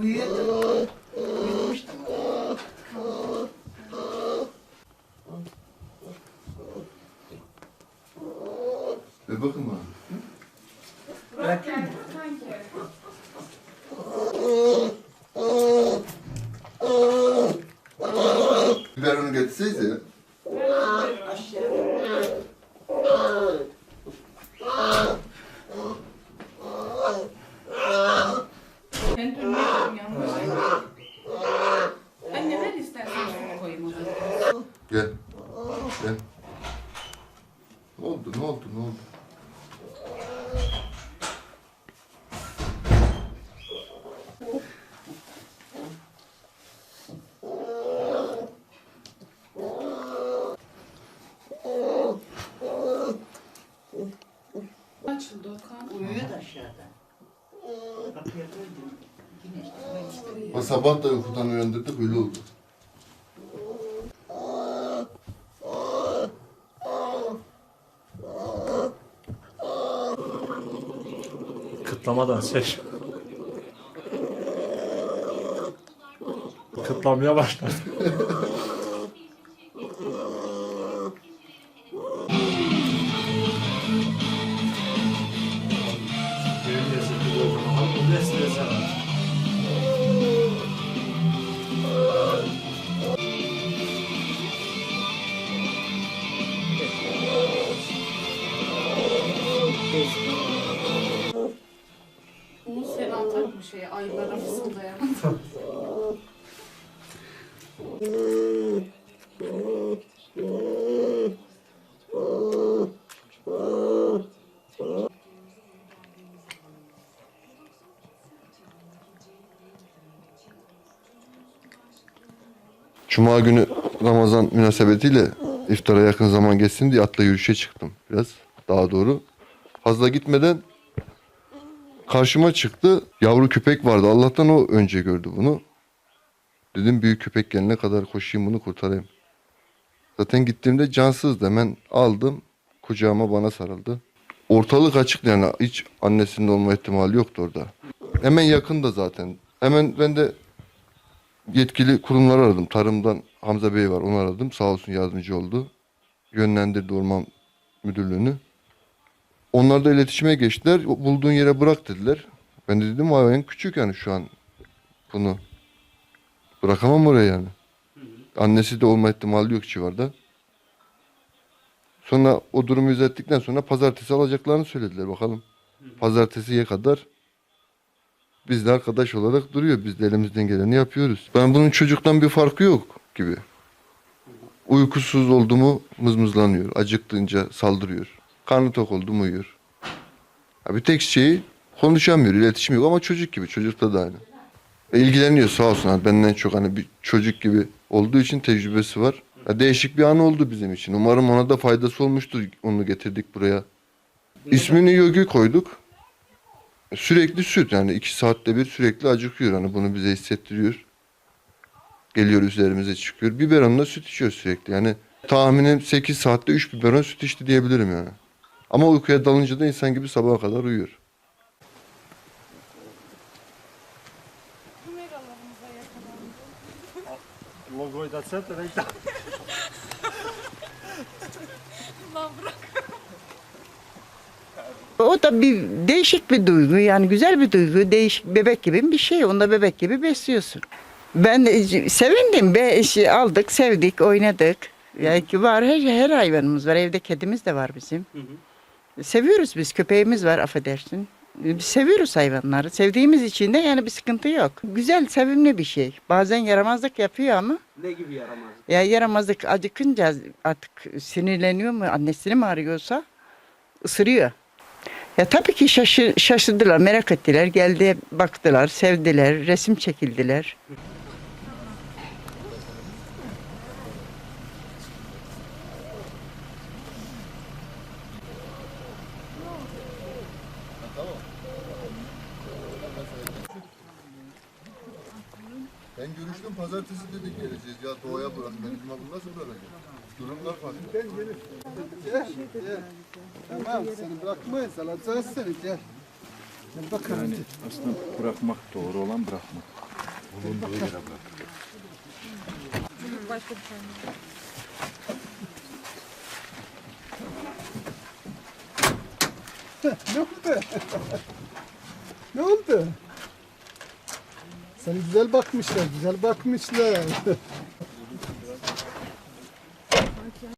Uyuyordu. Uyumuştu. Ver bakın bana. Bırakayım? Biber onu getirseydi. Ne oldu? Ne oldu? Ne oldu? Açıldı Okan. Uyuyordu aşağıda. Kapıya koydum. Yine işte. O sabah da uykudan uyandırdık öyle oldu. Kıtlamadan seç. Kıtlamaya başladı. Şeye ayılara fısıldayan? Cuma günü Ramazan münasebetiyle iftara yakın zaman geçsin diye atla yürüyüşe çıktım biraz daha doğru. Fazla gitmeden karşıma çıktı. Yavru köpek vardı. Allah'tan o önce gördü bunu. Dedim büyük köpek gelene kadar koşayım bunu kurtarayım. Zaten gittiğimde cansızdı. Hemen aldım. Kucağıma bana sarıldı. Ortalık açık yani hiç annesinin olma ihtimali yoktu orada. Hemen yakında zaten. Hemen ben de yetkili kurumları aradım. Tarımdan Hamza Bey var onu aradım. Sağ olsun yardımcı oldu. Yönlendirdi orman müdürlüğünü. Onlar da iletişime geçtiler. Bulduğun yere bırak dediler. Ben de dedim hayvan küçük yani şu an bunu. Bırakamam oraya yani. Annesi de olma ihtimali yok civarda. Sonra o durumu izlettikten sonra pazartesi alacaklarını söylediler bakalım. Pazartesiye kadar biz de arkadaş olarak duruyor. Biz de elimizden geleni yapıyoruz. Ben bunun çocuktan bir farkı yok gibi. Uykusuz oldu mu mızmızlanıyor. Acıktığınca saldırıyor. Karnı tok oldu mu uyuyor. Ha bir tek şeyi konuşamıyor, iletişim yok ama çocuk gibi. Çocukta da aynı. Ve ilgileniyor sağ olsun. Hani benden çok hani bir çocuk gibi olduğu için tecrübesi var. Ya değişik bir an oldu bizim için. Umarım ona da faydası olmuştur. Onu getirdik buraya. İsmini Yogi koyduk. Sürekli süt yani iki saatte bir sürekli acıkıyor. Hani bunu bize hissettiriyor. Geliyor üzerimize çıkıyor. Biberonla süt içiyor sürekli. Yani tahminim 8 saatte 3 biberon süt içti diyebilirim yani. Ama uykuya dalınca da insan gibi sabaha kadar uyuyor. Logoyu da set reklam. O da bir değişik bir duygu yani güzel bir duygu. Değişik bebek gibi bir şey. Onu da bebek gibi besliyorsun. Ben de sevindim. Be, şey, aldık, sevdik, oynadık. Yani ki var her, her hayvanımız var. Evde kedimiz de var bizim. Seviyoruz biz. Köpeğimiz var affedersin. Biz seviyoruz hayvanları. Sevdiğimiz için de yani bir sıkıntı yok. Güzel, sevimli bir şey. Bazen yaramazlık yapıyor ama Ne gibi yaramaz? ya yaramazlık acıkınca artık sinirleniyor mu, annesini mi arıyorsa ısırıyor. Ya tabii ki şaşı, şaşırdılar, merak ettiler. Geldi, baktılar, sevdiler, resim çekildiler. Ben görüştüm pazartesi dedik geleceğiz ya doğaya bırak beni bunu nasıl bırakacağım? Durumlar farklı. Tamam seni bırakmayız alacağız seni gel. Gel bakalım. Yani aslında bırakmak doğru olan bırakmak. ne oldu? ne oldu? Sana güzel bakmışlar, güzel bakmışlar.